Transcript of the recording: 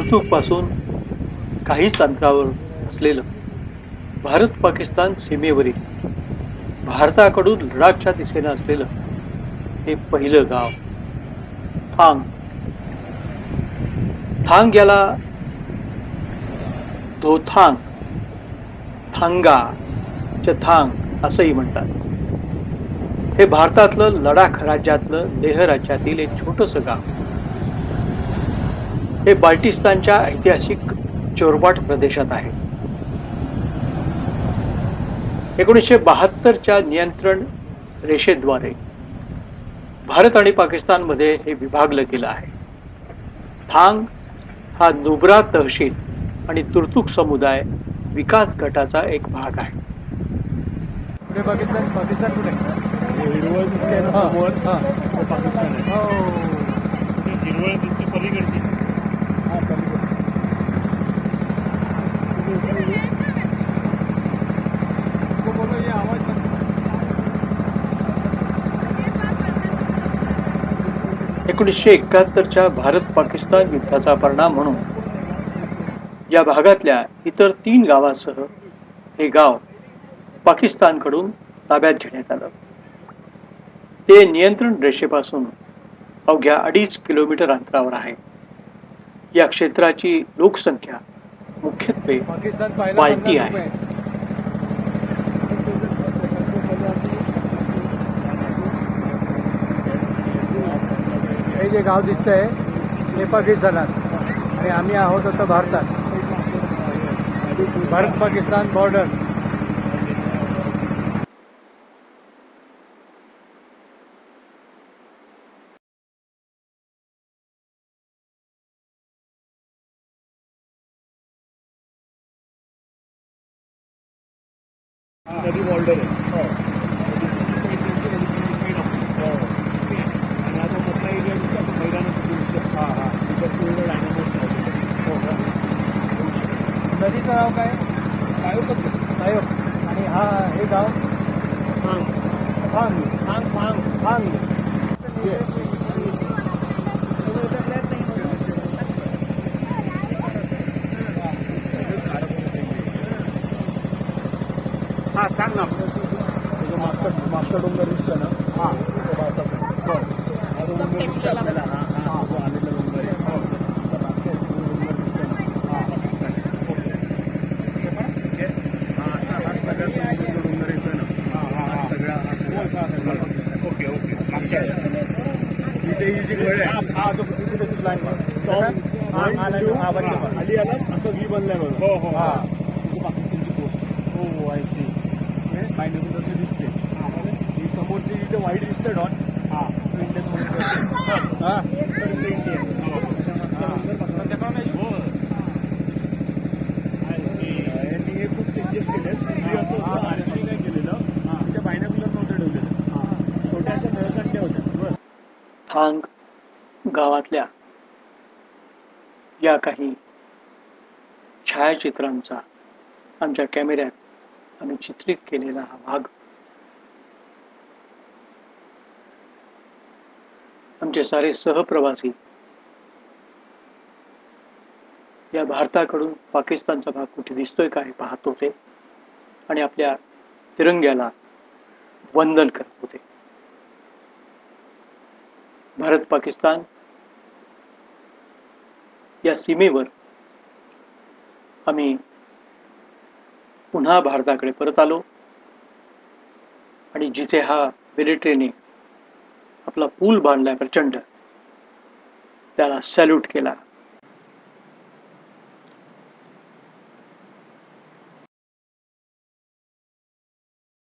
कुर्तुकपासून काहीच अंतरावर असलेलं भारत पाकिस्तान सीमेवरील भारताकडून लडाखच्या दिशेनं असलेलं हे पहिलं गाव थांग. थांग याला धोथांग थांगा चथांग असंही म्हणतात. हे भारतातलं लडाख राज्यातलं लेह राज्यातील एक छोटस गाव. हे बाल्टिस्तानच्या ऐतिहासिक चोरबाट प्रदेशात आहे. एकोणीसशे बहात्तरच्या नियंत्रण रेषेद्वारे भारत आणि पाकिस्तानमध्ये हे विभागलं गेलं आहे. थांग हा नुब्रा तहसील आणि तुर्तुक समुदाय विकास गटाचा एक भाग आहे. पुढे पाकिस्तान पाकिस्तान कुठे? हे हिरवळ दिसते ना हा, समोर. हा. पाकिस्तान आहे हो ते हिरवळ दिसते पलीकडची हा, पलीकडे. तो बोललो, ये आवाज बंद एकोणीसशे एकाहत्तरच्या भारत पाकिस्तान युद्धाचा परिणाम म्हणून या भागातल्या इतर तीन गावांसह हे गाव पाकिस्तानकडून ताब्यात घेण्यात आलं. ते नियंत्रण रेषेपासून अवघ्या अडीच किलोमीटर अंतरावर आहे. या क्षेत्राची लोकसंख्या मुख्यत्वे पाकिस्तान आहे. रुपये. हे जे गाव दिसतंय आहे नेपाकिस्तानात आणि आम्ही आहोत आता भारतात. भारत पाकिस्तान बॉर्डर. नदी बॉर्डर आहे नदी साईड त्यांची नदी किती साईड आपली ओके. आणि आता मोठा एरिया दिसतो आपण मैदानासाठी दिसतो हा हा तिथं पूर्ण डायनामोस हो का? नदीचं नाव काय? आहे साहेब आणि हा हे गाव? हांग. थांग हांग हांग. थांग हा सांग ना. मागचा मागचा डोंगर दिसतो ना? हा तो भारताचा बरं हा जो डोंगर दिसतो आपल्याला हा हा जो आलेला डोंगर आहे हो. त्याचा मागचा एक जो डोंगर दिसतो ना हा पाकिस्तान आहे. ओके. ठीक आहे? हा असा हा सगळा समुद्र जो डोंगर येतो ना हा हा हा सगळा हा सगळा हा सगळा पाकिस्तान. ओके ओके मागच्या इथे ही जी घड आहे हा तो तिथे त्याची लाईन तो हा हा लाईन हा बंद कर. खाली आला असं व्ही बनलाय बघा हो हो हा. तिथे पाकिस्तानची पोस्ट हो हो आय सी बायनोकुलरचे दिसते ही समोरची जिथे व्हाईट दिसते डॉट हा तो इंडियन म्हणून हा यांनी हे खूप चेंजेस केले पूर्वी असं होतं आर्मीने काय केलेलं त्या बायनोकुलर नव्हतं ठेवलेलं छोट्या अशा नळकंड्या होत्या बरं थांग गावातल्या या काही छायाचित्रांचा आमच्या कॅमेऱ्यात आम्ही चित्रित केलेला हा भाग. आमचे सारे सहप्रवासी या भारताकडून पाकिस्तानचा भाग कुठे दिसतोय का हे पाहत होते आणि आपल्या तिरंग्याला वंदन करत होते. भारत पाकिस्तान या सीमेवर आम्ही पुन्हा भारताकडे परत आलो. आणि जिथे हा मिलिटरीने आपला पूल बांधला प्रचंड त्याला सॅल्यूट केला.